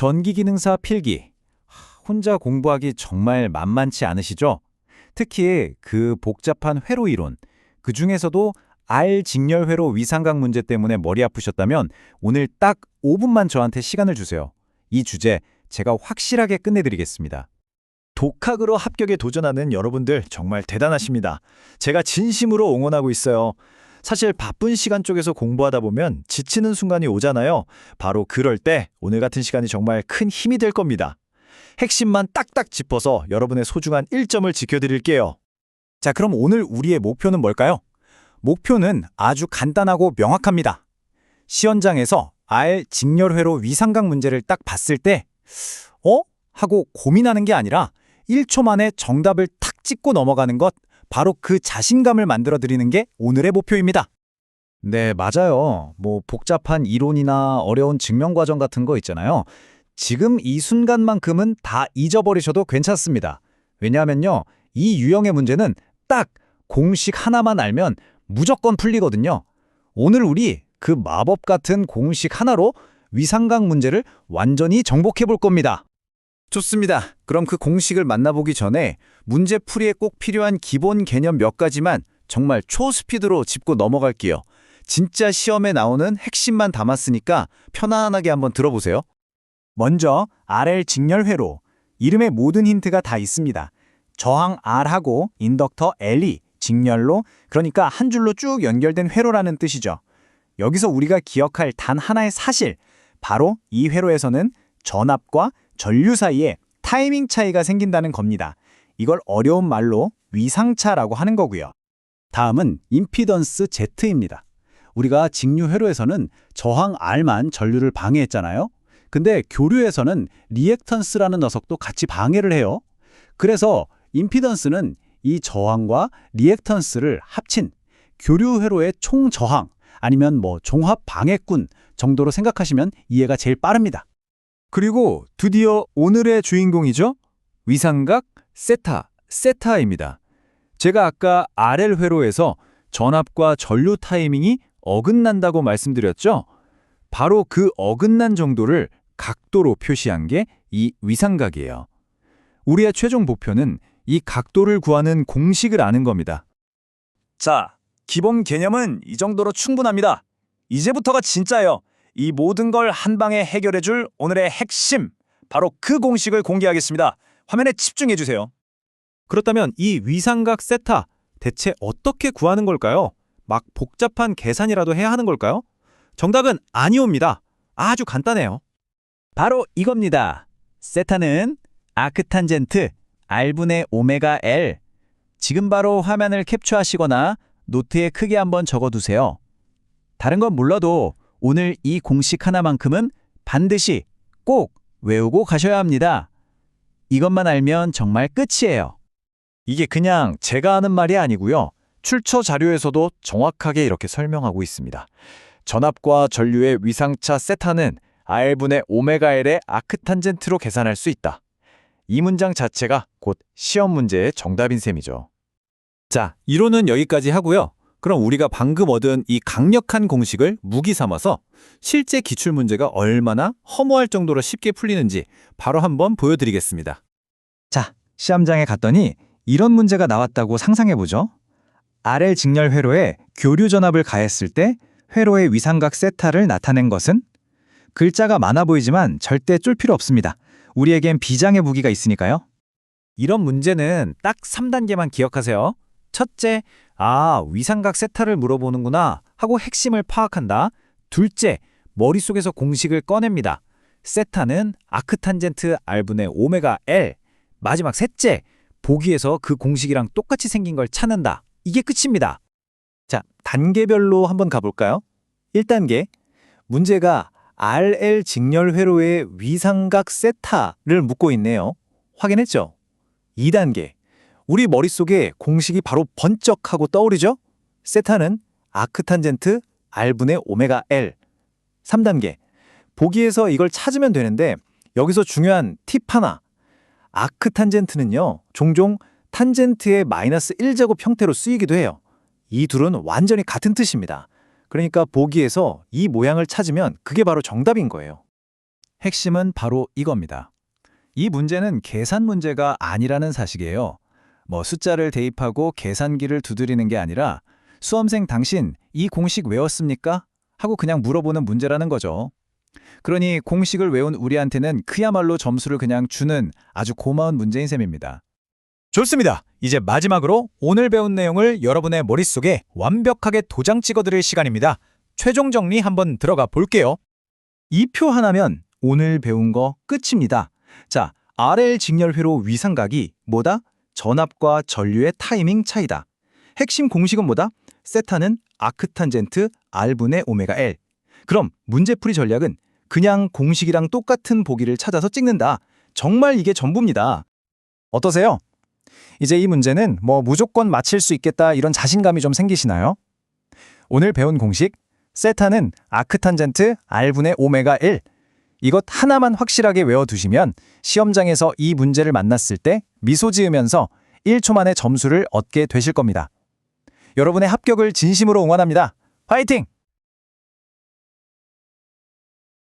전기기능사 필기. 하, 혼자 공부하기 정말 만만치 않으시죠? 특히 그 복잡한 회로 이론, 그 중에서도 R 직렬회로 위상각 문제 때문에 머리 아프셨다면 오늘 딱 5분만 저한테 시간을 주세요. 이 주제 제가 확실하게 끝내드리겠습니다. 독학으로 합격에 도전하는 여러분들 정말 대단하십니다. 제가 진심으로 응원하고 있어요. 사실 바쁜 시간 쪽에서 공부하다 보면 지치는 순간이 오잖아요. 바로 그럴 때 오늘 같은 시간이 정말 큰 힘이 될 겁니다. 핵심만 딱딱 짚어서 여러분의 소중한 1점을 지켜드릴게요. 자, 그럼 오늘 우리의 목표는 뭘까요? 목표는 아주 간단하고 명확합니다. 시연장에서 R 직렬회로 위상각 문제를 딱 봤을 때, 어? 하고 고민하는 게 아니라 1초 만에 정답을 탁 찍고 넘어가는 것, 바로 그 자신감을 만들어 드리는 게 오늘의 목표입니다. 네, 맞아요. 뭐 복잡한 이론이나 어려운 증명 과정 같은 거 있잖아요. 지금 이 순간만큼은 다 잊어버리셔도 괜찮습니다. 왜냐하면요, 이 유형의 문제는 딱 공식 하나만 알면 무조건 풀리거든요. 오늘 우리 그 마법 같은 공식 하나로 위상각 문제를 완전히 정복해 볼 겁니다. 좋습니다. 그럼 그 공식을 만나보기 전에 문제 풀이에 꼭 필요한 기본 개념 몇 가지만 정말 초스피드로 짚고 넘어갈게요. 진짜 시험에 나오는 핵심만 담았으니까 편안하게 한번 들어보세요. 먼저 RL 직렬회로 이름에 모든 힌트가 다 있습니다. 저항 R하고 인덕터 L이 직렬로 그러니까 한 줄로 쭉 연결된 회로라는 뜻이죠. 여기서 우리가 기억할 단 하나의 사실 바로 이 회로에서는 전압과 전류 사이에 타이밍 차이가 생긴다는 겁니다. 이걸 어려운 말로 위상차라고 하는 거고요. 다음은 임피던스 Z입니다. 우리가 직류 회로에서는 저항 R만 전류를 방해했잖아요. 근데 교류에서는 리액턴스라는 녀석도 같이 방해를 해요. 그래서 임피던스는 이 저항과 리액턴스를 합친 교류 회로의 총 저항 아니면 뭐 종합 방해꾼 정도로 생각하시면 이해가 제일 빠릅니다. 그리고 드디어 오늘의 주인공이죠. 위상각 세타, 세타입니다. 제가 아까 RL 회로에서 전압과 전류 타이밍이 어긋난다고 말씀드렸죠? 바로 그 어긋난 정도를 각도로 표시한 게 이 위상각이에요. 우리의 최종 목표는 이 각도를 구하는 공식을 아는 겁니다. 자, 기본 개념은 이 정도로 충분합니다. 이제부터가 진짜예요. 이 모든 걸 한 방에 해결해 줄 오늘의 핵심, 바로 그 공식을 공개하겠습니다. 화면에 집중해 주세요. 그렇다면 이 위상각 세타 대체 어떻게 구하는 걸까요? 막 복잡한 계산이라도 해야 하는 걸까요? 정답은 아니옵니다. 아주 간단해요. 바로 이겁니다. 세타는 아크탄젠트 R분의 오메가 L. 지금 바로 화면을 캡처하시거나 노트에 크게 한번 적어두세요. 다른 건 몰라도 오늘 이 공식 하나만큼은 반드시 꼭 외우고 가셔야 합니다. 이것만 알면 정말 끝이에요. 이게 그냥 제가 하는 말이 아니고요. 출처 자료에서도 정확하게 이렇게 설명하고 있습니다. 전압과 전류의 위상차 세타는 R분의 오메가 L의 아크탄젠트로 계산할 수 있다. 이 문장 자체가 곧 시험 문제의 정답인 셈이죠. 자, 이론은 여기까지 하고요. 그럼 우리가 방금 얻은 이 강력한 공식을 무기 삼아서 실제 기출 문제가 얼마나 허무할 정도로 쉽게 풀리는지 바로 한번 보여드리겠습니다. 자, 시험장에 갔더니 이런 문제가 나왔다고 상상해보죠. RL 직렬 회로에 교류 전압을 가했을 때 회로의 위상각 세타를 나타낸 것은 글자가 많아 보이지만 절대 쫄 필요 없습니다. 우리에겐 비장의 무기가 있으니까요. 이런 문제는 딱 3단계만 기억하세요. 첫째, 아, 위상각 세타를 물어보는구나 하고 핵심을 파악한다. 둘째, 머릿속에서 공식을 꺼냅니다. 세타는 아크탄젠트 R분의 오메가 L. 마지막 셋째, 보기에서 그 공식이랑 똑같이 생긴 걸 찾는다. 이게 끝입니다. 자, 단계별로 한번 가볼까요? 1단계, 문제가 RL 직렬 회로의 위상각 세타를 묻고 있네요. 확인했죠? 2단계, 우리 머릿속에 공식이 바로 번쩍 하고 떠오르죠? 세타는 아크탄젠트 R분의 오메가 L. 3단계, 보기에서 이걸 찾으면 되는데 여기서 중요한 팁 하나. 아크탄젠트는요, 종종 탄젠트의 마이너스 1제곱 형태로 쓰이기도 해요. 이 둘은 완전히 같은 뜻입니다. 그러니까 보기에서 이 모양을 찾으면 그게 바로 정답인 거예요. 핵심은 바로 이겁니다. 이 문제는 계산 문제가 아니라는 사실이에요. 뭐 숫자를 대입하고 계산기를 두드리는 게 아니라 수험생 당신 이 공식 외웠습니까? 하고 그냥 물어보는 문제라는 거죠. 그러니 공식을 외운 우리한테는 그야말로 점수를 그냥 주는 아주 고마운 문제인 셈입니다. 좋습니다. 이제 마지막으로 오늘 배운 내용을 여러분의 머릿속에 완벽하게 도장 찍어드릴 시간입니다. 최종 정리 한번 들어가 볼게요. 이 표 하나면 오늘 배운 거 끝입니다. 자, RL 직렬회로 위상각이 뭐다? 전압과 전류의 타이밍 차이다. 핵심 공식은 뭐다? 세타는 아크탄젠트 R분의 오메가 L. 그럼 문제풀이 전략은 그냥 공식이랑 똑같은 보기를 찾아서 찍는다. 정말 이게 전부입니다. 어떠세요? 이제 이 문제는 뭐 무조건 맞힐 수 있겠다 이런 자신감이 좀 생기시나요? 오늘 배운 공식 세타는 아크탄젠트 R분의 오메가 1 이것 하나만 확실하게 외워두시면 시험장에서 이 문제를 만났을 때 미소 지으면서 1초 만에 점수를 얻게 되실 겁니다. 여러분의 합격을 진심으로 응원합니다. 화이팅!